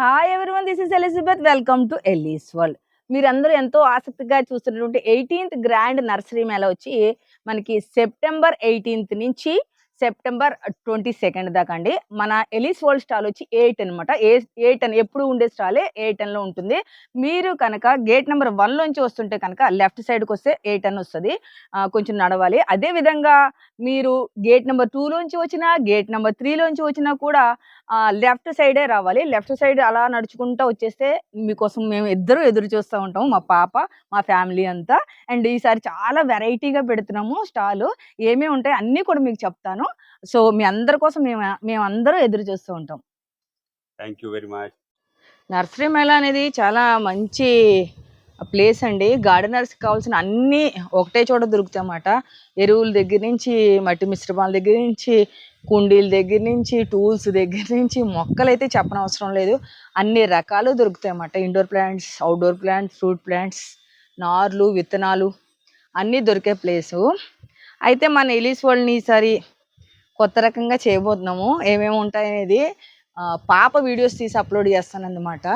Hi everyone this is Elizabeth welcome to Ellie's world మీరందరూ ఎంతో ఆసక్తిగా చూస్తున్నటువంటి ఎయిటీన్త్ గ్రాండ్ నర్సరీ మేళ వచ్చి మనకి సెప్టెంబర్ ఎయిటీన్త్ నుంచి సెప్టెంబర్ ట్వంటీ సెకండ్ దాకా అండి. మన ఎలీస్ వరల్డ్ స్టాల్ వచ్చి ఎయిట్ అనమాట ఏ ఏ టెన్ ఎప్పుడు ఉండే స్టాలే ఏ టెన్లో ఉంటుంది. మీరు కనుక గేట్ నెంబర్ వన్లోంచి వస్తుంటే కనుక లెఫ్ట్ సైడ్కి వస్తే ఏ టెన్ వస్తుంది. కొంచెం నడవాలి. అదే విధంగా మీరు గేట్ నెంబర్ టూలోంచి వచ్చినా గేట్ నెంబర్ త్రీలోంచి వచ్చినా కూడా లెఫ్ట్ సైడే రావాలి. లెఫ్ట్ సైడ్ అలా నడుచుకుంటూ వచ్చేస్తే మీకోసం మేము ఇద్దరు ఎదురు చూస్తూ ఉంటాము. మా పాప మా ఫ్యామిలీ అంతా. అండ్ ఈసారి చాలా వెరైటీగా పెడుతున్నాము స్టాల్. ఏమేమి ఉంటాయి అన్నీ కూడా మీకు చెప్తాను. సో మీ అందరి కోసం మేము మేము అందరూ ఎదురు చూస్తూ ఉంటాం. Thank you very much nursery mela అనేది చాలా మంచి ప్లేస్ అండి. గార్డెనర్స్కి కావాల్సిన అన్నీ ఒకటే చోట దొరుకుతాయి అన్నమాట ఎరువుల దగ్గర నుంచి మట్టి మిశ్రమాల దగ్గర నుంచి కుండీల దగ్గర నుంచి టూల్స్ దగ్గర నుంచి మొక్కలు అయితే చెప్పనవసరం లేదు. అన్ని రకాలు దొరుకుతాయి అన్నమాట indoor plants outdoor plants fruit plants నార్లు విత్తనాలు అన్నీ దొరికే ప్లేసు. అయితే మన ఎలీస్ వరల్డ్ని ఈసారి కొత్త రకంగా చేయబోతున్నాము. ఏమేమి ఉంటాయనేది పాప వీడియోస్ తీసి అప్లోడ్ చేస్తానన్నమాట.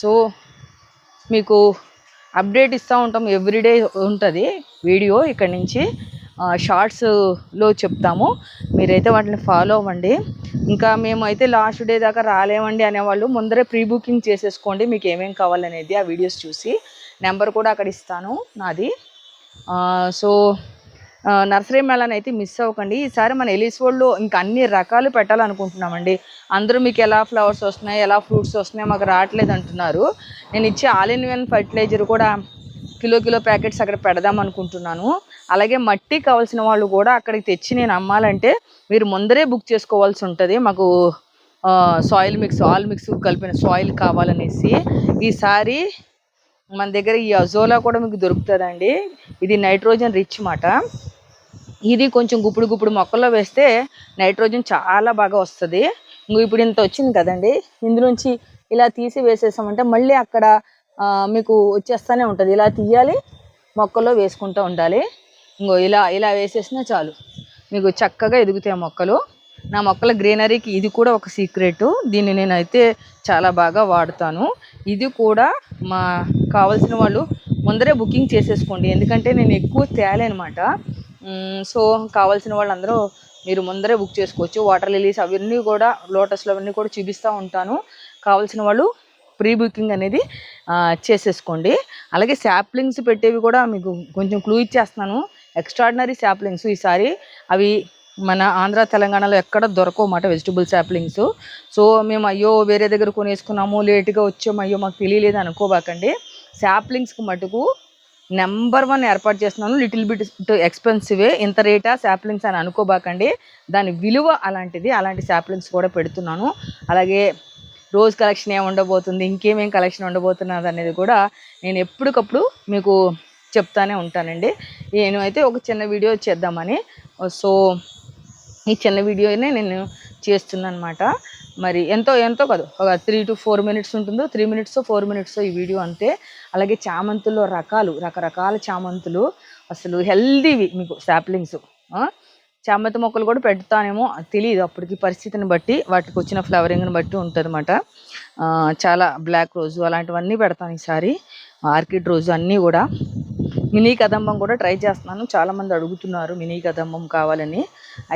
సో మీకు అప్డేట్ ఇస్తూ ఉంటాం ఎవ్రీడే ఉంటుంది వీడియో ఇక్కడ నుంచి. షార్ట్స్లో చెప్తాము. మీరైతే వాటిని ఫాలో అవ్వండి. ఇంకా మేమైతే లాస్ట్ డే దాకా రాలేమండి అనేవాళ్ళు ముందరే ప్రీ బుకింగ్ చేసేసుకోండి మీకు ఏమేమి కావాలనేది ఆ వీడియోస్ చూసి. నెంబర్ కూడా అక్కడ ఇస్తాను నాది. సో నర్సరీ మేళాని అయితే మిస్ అవ్వకండి. ఈసారి మన ఎలీస్ వరల్డ్లో ఇంకా అన్ని రకాలు పెట్టాలనుకుంటున్నామండి. అందరూ మీకు ఎలా ఫ్లవర్స్ వస్తున్నాయి ఎలా ఫ్రూట్స్ వస్తున్నాయి మాకు రావట్లేదు అంటున్నారు. నేను ఇచ్చే ఆల్ ఇన్ వన్ ఫర్టిలైజర్ కూడా కిలో కిలో ప్యాకెట్స్ అక్కడ పెడదాం అనుకుంటున్నాను. అలాగే మట్టి కావాల్సిన వాళ్ళు కూడా అక్కడికి తెచ్చి నేను అమ్మాలంటే మీరు ముందరే బుక్ చేసుకోవాల్సి ఉంటుంది. మాకు సాయిల్ మిక్స్ ఆల్ మిక్స్ కలిపిన సాయిల్ కావాలనేసి ఈసారి మన దగ్గర ఈ అజోలా కూడా మీకు దొరుకుతుందండి. ఇది నైట్రోజన్ రిచ్ మాట. ఇది కొంచెం గుప్పుడు గుప్పుడు మొక్కల్లో వేస్తే నైట్రోజన్ చాలా బాగా వస్తుంది. ఇంకో ఇప్పుడు ఇంత వచ్చింది కదండి. ఇందులోంచి ఇలా తీసి వేసేసామంటే మళ్ళీ అక్కడ మీకు వచ్చేస్తూనే ఉంటుంది. ఇలా తీయాలి మొక్కల్లో వేసుకుంటూ ఉండాలి. ఇంకో ఇలా ఇలా వేసేసినా చాలు. మీకు చక్కగా ఎదుగుతాయి మొక్కలు. నా మొక్కల గ్రీనరీకి ఇది కూడా ఒక సీక్రెట్. దీన్ని నేనైతే చాలా బాగా వాడుతాను. ఇది కూడా మా కావాల్సిన వాళ్ళు ముందరే బుకింగ్ చేసేసుకోండి. ఎందుకంటే నేను ఎక్కువ తేలేనమాట. సో కావాల్సిన వాళ్ళందరూ మీరు ముందరే బుక్ చేసుకోవచ్చు. వాటర్ లిలీస్ అవన్నీ కూడా లోటస్లు అవన్నీ కూడా చూపిస్తూ ఉంటాను. కావాల్సిన వాళ్ళు ప్రీ బుకింగ్ అనేది చేసేసుకోండి. అలాగే శాప్లింగ్స్ పెట్టేవి కూడా మీకు కొంచెం క్లూ ఇచ్చేస్తున్నాను. ఎక్స్ట్రాడినరీ శాప్లింగ్స్ ఈసారి. అవి మన ఆంధ్ర తెలంగాణలో ఎక్కడ దొరకవు అన్నమాట వెజిటబుల్ శాప్లింగ్స్ సో మేము అయ్యో వేరే దగ్గర కొనేసుకున్నాము లేట్గా వచ్చాము అయ్యో మాకు తెలియలేదు అనుకోబాకండి. శాప్లింగ్స్కి మటుకు నెంబర్ వన్ ఏర్పాటు చేస్తున్నాను. లిటిల్ బిట్ ఎక్స్పెన్సివే ఇంత రేటా శాప్లింగ్స్ అని అనుకోబాకండి. దాని విలువ అలాంటిది అలాంటి శాప్లింగ్స్ కూడా పెడుతున్నాను. అలాగే రోజ్ కలెక్షన్ ఏమి ఉండబోతుంది ఇంకేమేం కలెక్షన్ ఉండబోతున్నది అనేది కూడా నేను ఎప్పటికప్పుడు మీకు చెప్తానే ఉంటానండి. నేను అయితే ఒక చిన్న వీడియో చేద్దామని సో ఈ చిన్న వీడియోనే నేను చేస్తున్నాను అనమాట మరి ఎంతో ఎంతో కాదు ఒక త్రీ టు ఫోర్ మినిట్స్ ఉంటుందో త్రీ మినిట్స్ ఫోర్ మినిట్స్ ఈ వీడియో అంతే. అలాగే చామంతుల్లో రకాలు రకరకాల చామంతులు అసలు హెల్దీవి మీకు శాప్లింగ్స్ చామంతి మొక్కలు కూడా పెడతానేమో తెలియదు అప్పటికి పరిస్థితిని బట్టి వాటికి వచ్చిన ఫ్లవరింగ్ని బట్టి ఉంటుంది చాలా బ్లాక్ రోజు అలాంటివన్నీ పెడతాను ఈసారి. ఆర్కిడ్ రోజు అన్నీ కూడా. మినీ కదంబం కూడా ట్రై చేస్తున్నాను. చాలామంది అడుగుతున్నారు మినీ కదంబం కావాలని.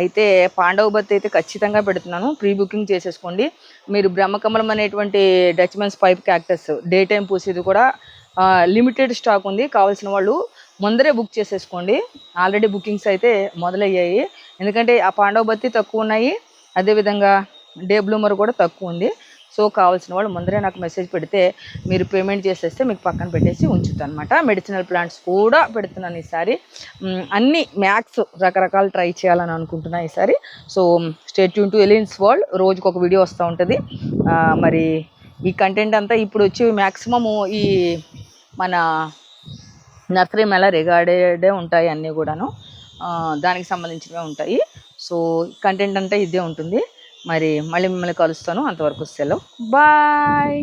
అయితే పాండవ బత్ అయితే ఖచ్చితంగా పెడుతున్నాను. ప్రీ బుకింగ్ చేసేసుకోండి. మీరు బ్రహ్మకమలం అనేటువంటి Dutchmen's pipe cactus day time పూసేది కూడా లిమిటెడ్ స్టాక్ ఉంది. కావాల్సిన వాళ్ళు ముందరే బుక్ చేసేసుకోండి. ఆల్రెడీ బుకింగ్స్ అయితే మొదలయ్యాయి. ఎందుకంటే ఆ పాండవ బత్తి తక్కువ ఉన్నాయి. అదేవిధంగా డే బ్లూమర్ కూడా తక్కువ ఉంది. సో కావాల్సిన వాళ్ళు ముందరే నాకు మెసేజ్ పెడితే మీరు పేమెంట్ చేసేస్తే మీకు పక్కన పెట్టేసి ఉంచుతాను అనమాట మెడిసినల్ ప్లాంట్స్ కూడా పెడుతున్నాను ఈసారి. అన్ని మ్యాక్స్ రకరకాలు ట్రై చేయాలని అనుకుంటున్నా ఈసారి. So stay tuned to aliens world రోజుకి ఒక వీడియో వస్తూ ఉంటుంది. మరి ఈ కంటెంట్ అంతా ఇప్పుడు వచ్చి మ్యాక్సిమము ఈ మన నర్సరీ మేళ రిగార్డెడే ఉంటాయి అన్నీ కూడాను. దానికి సంబంధించినవే ఉంటాయి. సో కంటెంట్ అంతా ఇదే ఉంటుంది. మరి మళ్ళీ మిమ్మల్ని కలుస్తాను. అంతవరకు సెలవు. బాయ్.